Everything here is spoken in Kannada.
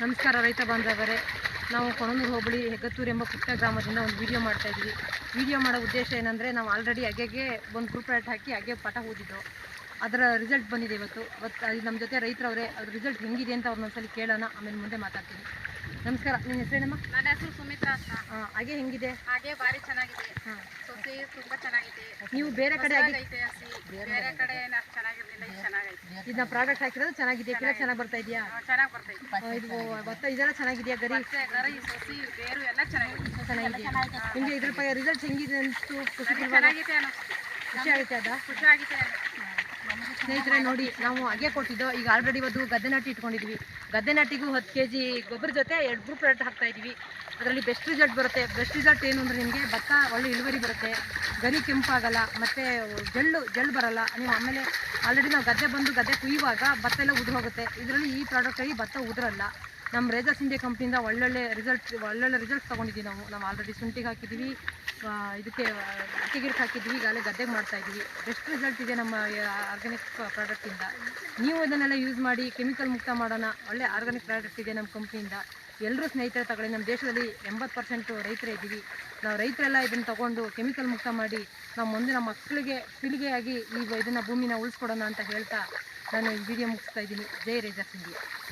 ನಮಸ್ಕಾರ ರೈತ ಬಾಂಧವರೇ. ನಾವು ಕೊಣನೂರು ಹೋಬಳಿ ಹೆಗ್ಗತ್ತೂರು ಎಂಬ ಪುಟ್ಟ ಗ್ರಾಮದಿಂದ ಒಂದು ವಿಡಿಯೋ ಮಾಡ್ತಾ ಇದ್ವಿ. ವಿಡಿಯೋ ಮಾಡೋ ಉದ್ದೇಶ ಏನಂದರೆ ನಾವು ಆಲ್ರೆಡಿ ಹಗೆಗೆ ಒಂದು ಗ್ರೂಪ್ ರೈಟ್ ಹಾಕಿ ಹಾಗೆ ಪಾಠ ಓದಿದ್ದು. ಅದರ ರಿಸಲ್ಟ್ ಬಂದಿದೆ ಇವತ್ತು. ಬಟ್ ಅಲ್ಲಿ ನಮ್ಮ ಜೊತೆ ರೈತರವರೇ ಅದ್ರ ರಿಸಲ್ಟ್ ಹೆಂಗಿದೆ ಅಂತ ಅವ್ರನ್ನ ಒಂದ್ಸಲಿ ಕೇಳೋಣ ಆಮೇಲೆ ಮುಂದೆ ಮಾತಾಡ್ತೀನಿ. ನಮಸ್ಕಾರ ನಿಮ್ಮ ಹೆಸರೇನಮ್ಮ ನನ್ನ ಹೆಸರು ಸುಮಿತ್ರಾ ಅಂತ. ಆ, ಹಾಗೆ ಹೆಂಗಿದೆ? ಹಾಗೆ ಭಾರಿ ಚೆನ್ನಾಗಿದೆ. ಹಾಂ. ಸೊಸೆ ತುಂಬಾ ಚೆನ್ನಾಗಿದೆ. ನೀವು ಬೇರೆ ಕಡೆ ಆಗಿ ಬೇರೆ ಕಡೆ ಏನಾದ್ರು ಚೆನ್ನಾಗಿರ್ಲಿಲ್ಲ. ಇದನ್ನ ಪ್ರಾಡಕ್ಟ್ ಹಾಕಿರೋದು ಚೆನ್ನಾಗಿದೆಯಾ ಕಿಲೋ ಚೆನ್ನಾಗಿ ಬರ್ತಾ ಇದೆಯಾ? ಚೆನ್ನಾಗಿ ಇದು ಭತ್ತ ಇದೆಲ್ಲ ಚೆನ್ನಾಗಿದೆಯಾ ಗರಿ? ಗರಿ ಸೊಸಿ ಬೇರು ಎಲ್ಲ ಚೆನ್ನಾಗಿದೆ. ಚೆನ್ನಾಗಿದೆಯಾ? ನಿಮಗೆ ಇದ್ರ ಬಗ್ಗೆ ರಿಸಲ್ಟ್ ಹೆಂಗಿದೆ ಅನಿಸ್ತು ಖುಷಿ ಚೆನ್ನಾಗಿದೆ ಖುಷಿ ಆಗುತ್ತೆ ಅದ? ಖುಷಿ ಆಗಿದೆ ಸ್ನೇಹಿತರೆ ನೋಡಿ ನಾವು ಹಾಗೆ ಕೊಟ್ಟಿದ್ದೋ. ಈಗ ಆಲ್ರೆಡಿ ಇವತ್ತು ಗದ್ದೆ ನಾಟಿ ಇಟ್ಕೊಂಡಿದ್ವಿ. ಗದ್ದೆ ನಾಟಿಗೂ ಹತ್ತು ಕೆ ಜಿ ಗೊಬ್ಬರ ಜೊತೆ ಎರಡು ಗ್ರೂಪ್ ಪ್ರಾಡಕ್ಟ್ ಹಾಕ್ತಾ ಇದೀವಿ. ಅದರಲ್ಲಿ ಬೆಸ್ಟ್ ರಿಸಲ್ಟ್ ಬರುತ್ತೆ. ಬೆಸ್ಟ್ ರಿಸಲ್ಟ್ ಏನು ಅಂದರೆ ನಿಮಗೆ ಭತ್ತ, ಒಳ್ಳೆ ಇಳುವರಿ ಬರುತ್ತೆ. ಗರಿ ಕೆಂಪಾಗಲ್ಲ, ಮತ್ತು ಜಳ್ಳು ಜಳ್ಳು ಬರಲ್ಲ. ನೀವು ಆಮೇಲೆ ಆಲ್ರೆಡಿ ನಾವು ಗದ್ದೆ ಬಂದು ಗದ್ದೆ ಕುಯ್ಯುವಾಗ ಭತ್ತ ಎಲ್ಲ ಉದುರು ಹೋಗುತ್ತೆ. ಇದರಲ್ಲಿ ಈ ಪ್ರಾಡಕ್ಟಲ್ಲಿ ಭತ್ತ ಉದುರಲ್ಲ. ನಮ್ಮ ರೇಜರ್ಸ್ ಇಂಡಿಯಾ ಕಂಪ್ನಿಯಿಂದ ಒಳ್ಳೊಳ್ಳೆ ರಿಸಲ್ಟ್ ಒಳ್ಳೊಳ್ಳೆ ರಿಸಲ್ಟ್ಸ್ ತೊಗೊಂಡಿದ್ದೀವಿ ನಾವು. ನಾವು ಆಲ್ರೆಡಿ ಶುಂಠಿಗೆ ಹಾಕಿದ್ದೀವಿ ಇದಕ್ಕೆ ಅಕ್ಕಿಗಿಡಕ್ಕೆ ಹಾಕಿದ್ದೀವಿ ಈಗಾಗಲೇ ಗದ್ದೆಗೆ ಮಾಡ್ತಾ ಇದ್ದೀವಿ ಬೆಸ್ಟ್ ರಿಸಲ್ಟ್ ಇದೆ ನಮ್ಮ ಆರ್ಗ್ಯಾನಿಕ್ ಪ್ರಾಡಕ್ಟಿಂದ ನೀವು ಇದನ್ನೆಲ್ಲ ಯೂಸ್ ಮಾಡಿ ಕೆಮಿಕಲ್ ಮುಕ್ತ ಮಾಡೋಣ. ಒಳ್ಳೆ ಆರ್ಗ್ಯಾನಿಕ್ ಪ್ರಾಡಕ್ಟ್ ಇದೆ ನಮ್ಮ ಕಂಪ್ನಿಯಿಂದ ಎಲ್ಲರೂ ಸ್ನೇಹಿತರೆ ತಗೊಳ್ಳಿ ನಮ್ಮ ದೇಶದಲ್ಲಿ ಎಂಬತ್ತು ಪರ್ಸೆಂಟು ರೈತರೇ ಇದ್ದೀವಿ ನಾವು ರೈತರೆಲ್ಲ ಇದನ್ನು ತಗೊಂಡು ಕೆಮಿಕಲ್ ಮುಕ್ತ ಮಾಡಿ, ನಾವು ಮುಂದೆ ನಮ್ಮ ಮಕ್ಕಳಿಗೆ ಪೀಳಿಗೆಯಾಗಿ ಈ ಇದನ್ನು ಭೂಮಿನ ಉಳಿಸ್ಕೊಡೋಣ ಅಂತ ಹೇಳ್ತಾ ನಾನು ಈ ವಿಡಿಯೋ ಮುಗಿಸ್ತಾ ಇದ್ದೀನಿ. ಜೈ ರೇಜರ್ಸ್ ಇಂಡಿಯಾ